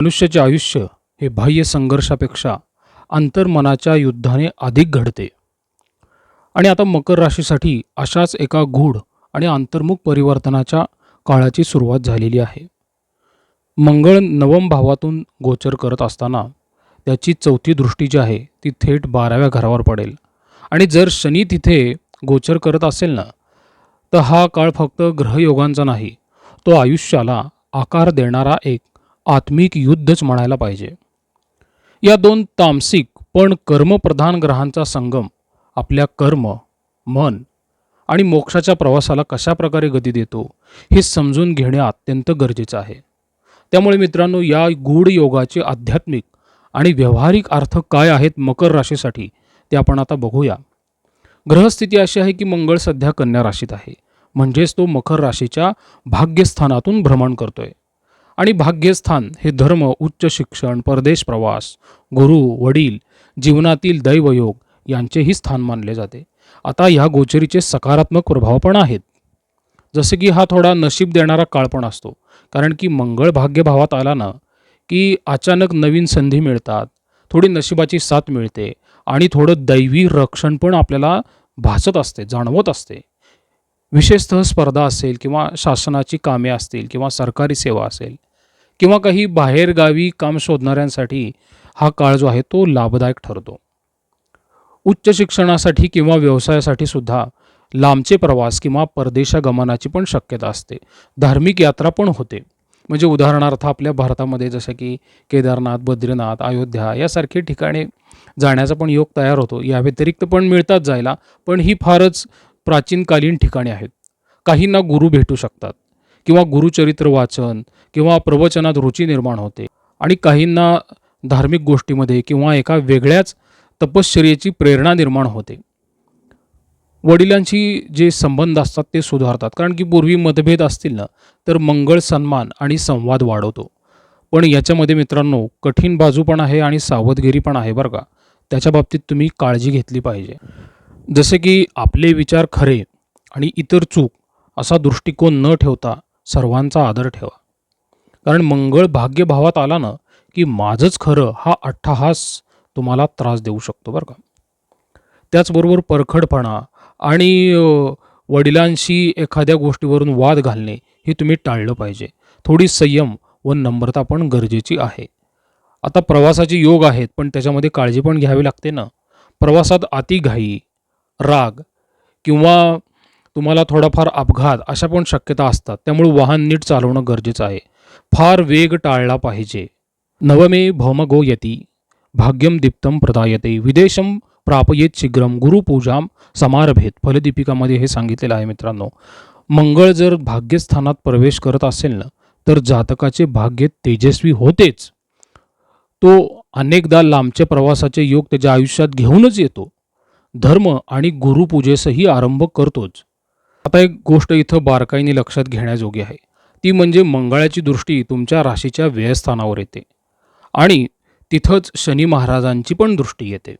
मनुष्याचे आयुष्य हे बाह्य संघर्षापेक्षा अंतर्मनाच्या युद्धाने अधिक घडते. आणि आता मकर राशीसाठी अशाच एका गूढ आणि अंतर्मुख परिवर्तनाच्या काळाची सुरुवात झालेली आहे. मंगळ नवम भावातून गोचर करत असताना त्याची चौथी दृष्टी जी आहे ती थेट बाराव्या घरावर पडेल. आणि जर शनी तिथे गोचर करत असेल ना तर हा काळ फक्त ग्रहयोगांचा नाही तो आयुष्याला आकार देणारा एक आत्मिक युद्धच म्हणायला पाहिजे. या दोन तामसिक पण कर्मप्रधान ग्रहांचा संगम आपल्या कर्म मन आणि मोक्षाच्या प्रवासाला कशा प्रकारे गती देतो हे समजून घेणे अत्यंत गरजेचं आहे. त्यामुळे मित्रांनो या गूढ योगाचे आध्यात्मिक आणि व्यावहारिक अर्थ काय आहेत मकर राशीसाठी ते आपण आता बघूया. ग्रहस्थिती अशी आहे की मंगळ सध्या कन्या राशीत आहे. म्हणजेच तो मकर राशीच्या भाग्यस्थानातून भ्रमण करतोय. आणि भाग्यस्थान हे धर्म उच्च शिक्षण परदेश प्रवास गुरु वडील जीवनातील दैवयोग यांचेही स्थान मानले जाते. आता ह्या गोचरीचे सकारात्मक प्रभाव पण आहेत. जसे की हा थोडा नशीब देणारा काळ पण असतो. कारण की मंगळ भाग्यभावात आला ना की अचानक नवीन संधी मिळतात थोडी नशिबाची साथ मिळते आणि थोडं दैवी रक्षण पण आपल्याला भासत असते जाणवत असते. विशेषतः स्पर्धा असेल किंवा शासनाची कामे असतील किंवा सरकारी सेवा असेल किंवा काही बाहेरगावी काम शोधणाऱ्यांसाठी हा काळ जो आहे तो लाभदायक ठरतो. उच्च शिक्षणासाठी किंवा व्यवसायासाठी सुद्धा लांबचे प्रवास किंवा परदेशागमनाची पण शक्यता असते. धार्मिक यात्रा पण होते. म्हणजे उदाहरणार्थ आपल्या भारतामध्ये जसं की केदारनाथ बद्रीनाथ अयोध्या यासारखे ठिकाणी जाण्याचा पण योग तयार होतो. या व्यतिरिक्त पण मिळतात जायला पण ही फारच प्राचीनकालीन ठिकाणे आहेत. काहींना गुरु भेटू शकतात. किंवा गुरुचरित्र वाचन किंवा प्रवचनात रुची निर्माण होते. आणि काहींना धार्मिक गोष्टीमध्ये किंवा एका वेगळ्याच तपश्चर्येची प्रेरणा निर्माण होते. वडिलांशी जे संबंध असतात ते सुधारतात. कारण की पूर्वी मतभेद असतील ना तर मंगळ सन्मान आणि संवाद वाढवतो. पण याच्यामध्ये मित्रांनो कठीण बाजू पण आहे आणि सावधगिरी पण आहे बरं का. त्याच्या बाबतीत तुम्ही काळजी घेतली पाहिजे. जसे की आपले विचार खरे आणि इतर चूक असा दृष्टिकोन न ठेवता सर्वांचा आदर ठेवा. कारण मंगळ भाग्यभावात आला ना की माझंच खरं हा अट्टहास तुम्हाला त्रास देऊ शकतो बरं का. त्याचबरोबर परखडपणा आणि वडिलांशी एखाद्या गोष्टीवरून वाद घालणे हे तुम्ही टाळलं पाहिजे. थोडी संयम व नम्रता पण गरजेची आहे. आता प्रवासाचे योग आहेत पण त्याच्यामध्ये काळजी पण घ्यावी लागते ना. प्रवासात अतिघाई राग किंवा तुम्हाला थोडाफार अपघात अशा पण शक्यता असतात. त्यामुळे वाहन नीट चालवणं गरजेचं आहे. फार वेग टाळला पाहिजे. नवमे भौमगो यती. भाग्यम दीप्तम प्रदायते. विदेशम प्रापयेत शीघ्रम गुरुपूजाम समारभेत. फलदीपिकामध्ये हे सांगितलेलं आहे मित्रांनो. मंगळ जर भाग्यस्थानात प्रवेश करत असेल ना तर जातकाचे भाग्य तेजस्वी होतेच. तो अनेकदा लांबच्या प्रवासाचे योग त्याच्या आयुष्यात घेऊनच येतो. धर्म आणि गुरुपूजेसही आरंभ करतोच. आता एक गोष्ट इथं बारकाईने लक्षात घेण्याजोगी आहे. ती म्हणजे मंगळाची दृष्टी तुमच्या राशीच्या व्ययस्थानावर येते. आणि तिथंच शनी महाराजांची पण दृष्टी येते.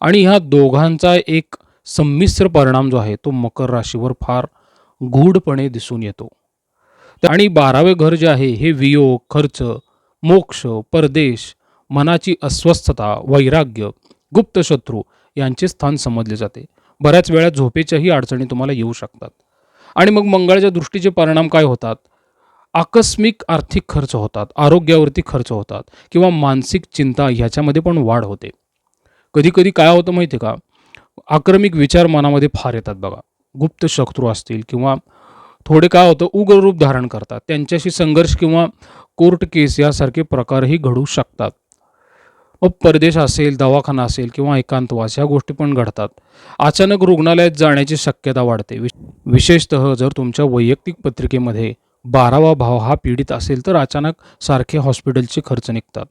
आणि ह्या दोघांचा एक संमिश्र परिणाम जो आहे तो मकर राशीवर फार गूढपणे दिसून येतो. आणि बारावे घर जे आहे हे वियोग खर्च मोक्ष परदेश मनाची अस्वस्थता वैराग्य गुप्त शत्रू यांचे स्थान समजले जाते. बऱ्याच वेळा झोपेच्याही अडचणी तुम्हाला येऊ शकतात. आणि मग मंगळाच्या दृष्टीचे परिणाम काय होतात? आकस्मिक आर्थिक खर्च होतात आरोग्यावरती खर्च होतात किंवा मानसिक चिंता ह्याच्यामध्ये पण वाढ होते. कधी कधी काय होतं माहिती आहे का? आक्रमिक विचार मनामध्ये फार येतात बघा. गुप्त शत्रू असतील किंवा थोडे काय होतं उग्र रूप धारण करतात. त्यांच्याशी संघर्ष किंवा कोर्ट केस यासारखे प्रकारही घडू शकतात. मग परदेश असेल दवाखाना असेल किंवा एकांतवास ह्या गोष्टी पण घडतात. अचानक रुग्णालयात जाण्याची शक्यता वाढते. वि विशेषतः जर तुमच्या वैयक्तिक पत्रिकेमध्ये बारावा भाव हा पीडित असेल तर अचानक सारखे हॉस्पिटलचे खर्च निघतात.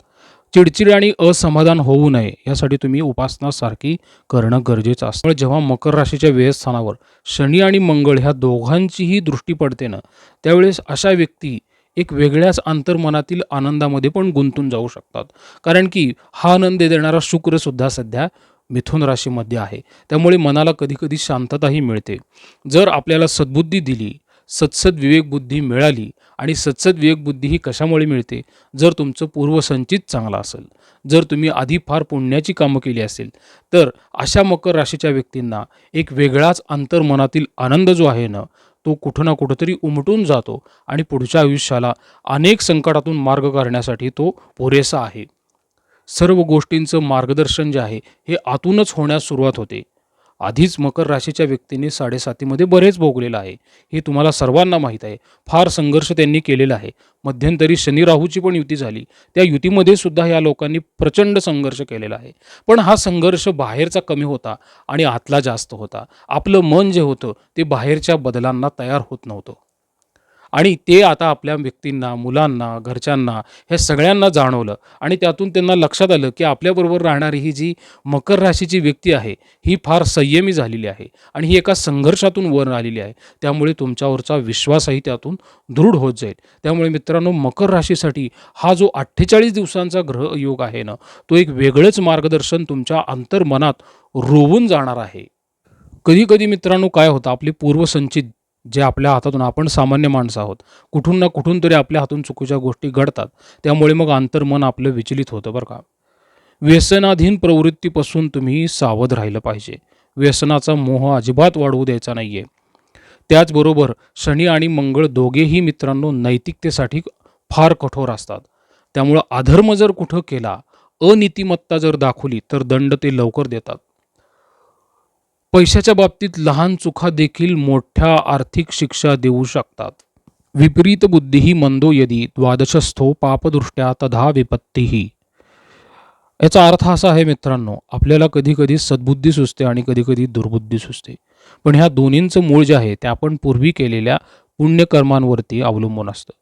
चिडचिड आणि असमाधान होऊ नये यासाठी तुम्ही उपासना सारखी करणं गरजेचं असतं. त्यामुळे जेव्हा मकर राशीच्या व्ययस्थानावर शनी आणि मंगळ ह्या दोघांचीही दृष्टी पडते ना त्यावेळेस अशा व्यक्ती एक वेगळ्याच अंतर्मनातील आनंदामध्ये पण गुंतून जाऊ शकतात. कारण की हा आनंद देणारा शुक्रसुद्धा सध्या मिथुन राशीमध्ये आहे. त्यामुळे मनाला कधीकधी शांतताही मिळते. जर आपल्याला सद्बुद्धी दिली सत्सद विवेकबुद्धी मिळाली आणि सत्सद विवेकबुद्धी ही कशामुळे मिळते? जर तुमचं पूर्वसंचित चांगला असेल जर तुम्ही आधी फार पुण्याची कामं केली असेल तर अशा मकर राशीच्या व्यक्तींना एक वेगळाच अंतर्मनातील आनंद जो आहे ना तो कुठं ना कुठंतरी उमटून जातो आणि पुढच्या आयुष्याला अनेक संकटातून मार्ग करण्यासाठी तो पुरेसा आहे. सर्व गोष्टींचं मार्गदर्शन जे आहे हे आतूनच होण्यास सुरुवात होते. आधीच मकर राशीच्या व्यक्तीने साडेसातीमध्ये बरेच भोगलेलं आहे. हे तुम्हाला सर्वांना माहीत आहे. फार संघर्ष त्यांनी केलेला आहे. मध्यंतरी शनी राहूची पण युती झाली. त्या युतीमध्ये सुद्धा या लोकांनी प्रचंड संघर्ष केलेला आहे. पण हा संघर्ष बाहेरचा कमी होता आणि आतला जास्त होता. आपलं मन जे होतं ते बाहेरच्या बदलांना तयार होत नव्हतं. आणि ते आता आपल्या व्यक्तींना मुलांना घरच्यांना ह्या सगळ्यांना जाणवलं. आणि त्यातून त्यांना लक्षात आलं की आपल्याबरोबर राहणारी ही जी मकर राशीची व्यक्ती आहे ही फार संयमी झालेली आहे आणि ही एका संघर्षातून वर आलेली आहे. त्यामुळे तुमच्यावरचा विश्वासही त्यातून दृढ होत जाईल. त्यामुळे मित्रांनो मकर राशीसाठी हा जो अठ्ठेचाळीस दिवसांचा ग्रह योग आहे ना तो एक वेगळंच मार्गदर्शन तुमच्या अंतर्मनात रोवून जाणार आहे. कधी कधी मित्रांनो काय होतं आपली पूर्वसंचित जे आपल्या हातातून आपण सामान्य माणसं आहोत. कुठून ना कुठून तरी आपल्या हातून चुकीच्या गोष्टी घडतात. त्यामुळे मग अंतर्मन आपलं विचलित होतं बरं का. व्यसनाधीन प्रवृत्तीपासून तुम्ही सावध राहिलं पाहिजे. व्यसनाचा मोह अजिबात वाढवू द्यायचा नाही आहे त्याचबरोबर शनी आणि मंगळ दोघेही मित्रांनो नैतिकतेसाठी फार कठोर असतात. त्यामुळं अधर्म जर कुठं केला अनितिमत्ता जर दाखवली तर दंड ते लवकर देतात. पैशाच्या बाबतीत लहान चुका देखील मोठ्या आर्थिक शिक्षा देऊ शकतात. विपरीत बुद्धी मंदो यदी द्वादशस्थो पापदृष्ट्या तधा विपत्तीही. याचा अर्थ असा आहे मित्रांनो आपल्याला कधी कधी सद्बुद्धी सुचते आणि कधी कधी दुर्बुद्धी सुचते. पण ह्या दोन्हींचं मूळ जे आहे ते आपण पूर्वी केलेल्या पुण्यकर्मांवरती अवलंबून असतं.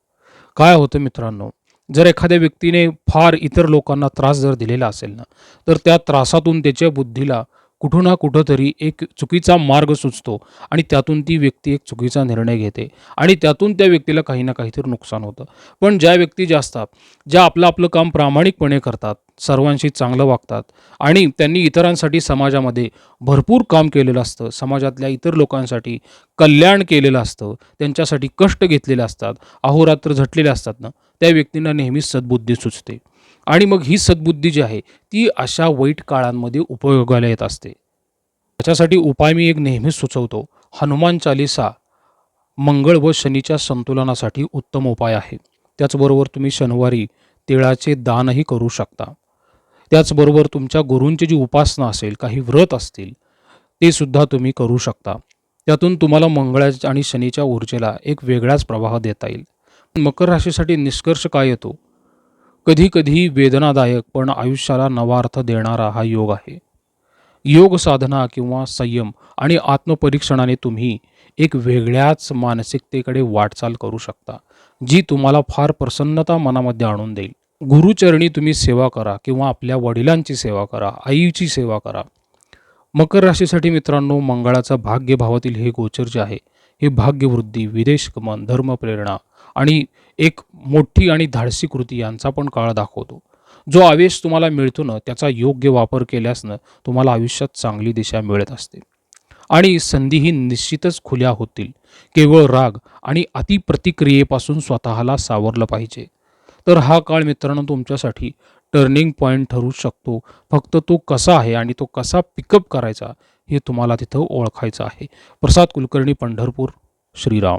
काय होतं मित्रांनो जर एखाद्या व्यक्तीने फार इतर लोकांना त्रास जर दिलेला असेल ना तर त्या त्रासातून त्याच्या बुद्धीला कुठं ना कुठंतरी एक चुकीचा मार्ग सुचतो आणि त्यातून ती व्यक्ती एक चुकीचा निर्णय घेते आणि त्यातून त्या व्यक्तीला काही ना काहीतरी नुकसान होतं. पण ज्या व्यक्ती ज्या असतात ज्या आपलं आपलं काम प्रामाणिकपणे करतात सर्वांशी चांगलं वागतात आणि त्यांनी इतरांसाठी समाजामध्ये भरपूर काम केलेलं असतं समाजातल्या इतर लोकांसाठी कल्याण केलेलं असतं त्यांच्यासाठी कष्ट घेतलेले असतात अहोरात्र झटलेले असतात ना त्या व्यक्तींना नेहमीच सद्बुद्धी सुचते. आणि मग ही सद्बुद्धी जी आहे ती अशा वाईट काळांमध्ये उपयोगाला येत असते. त्याच्यासाठी उपाय मी एक नेहमीच सुचवतो. हनुमान चालिसा मंगळ व शनीच्या संतुलनासाठी उत्तम उपाय आहे. त्याचबरोबर तुम्ही शनिवारी तिळाचे दानही करू शकता. त्याचबरोबर तुमच्या गुरूंची जी उपासना असेल काही व्रत असतील ते सुद्धा तुम्ही करू शकता. त्यातून तुम्हाला मंगळाच्या आणि शनीच्या ऊर्जेला एक वेगळाच प्रवाह देता येईल. मकर राशीसाठी निष्कर्ष काय येतो? कधीकधी वेदनादायक पण आयुष्याला नवा अर्थ देणारा हा योग आहे. योग साधना किंवा संयम आणि आत्मपरीक्षणाने तुम्ही एक वेगळ्याच मानसिकतेकडे वाटचाल करू शकता जी तुम्हाला फार प्रसन्नता मनामध्ये आणून देईल. गुरुचरणी तुम्ही सेवा करा किंवा आपल्या वडिलांची सेवा करा आईची सेवा करा. मकर राशीसाठी मित्रांनो मंगळाचा भाग्यभावातील हे गोचर जे आहे हे भाग्यवृद्धी विदेशगमन धर्मप्रेरणा आणि एक मोठी आणि धाडसी कृती यांचा पण काळ दाखवतो. जो आवेश तुम्हाला मिळतो ना त्याचा योग्य वापर केल्यासनं तुम्हाला आयुष्यात चांगली दिशा मिळत असते. आणि संधीही निश्चितच खुल्या होतील. केवळ राग आणि अतिप्रतिक्रियेपासून स्वतःला सावरलं पाहिजे. तर हा काळ मित्रांनो तुमच्यासाठी टर्निंग पॉईंट ठरू शकतो. फक्त तो कसा आहे आणि तो कसा पिकअप करायचा हे तुम्हाला तिथं ओळखायचं आहे. प्रसाद कुलकर्णी पंढरपूर श्रीराम.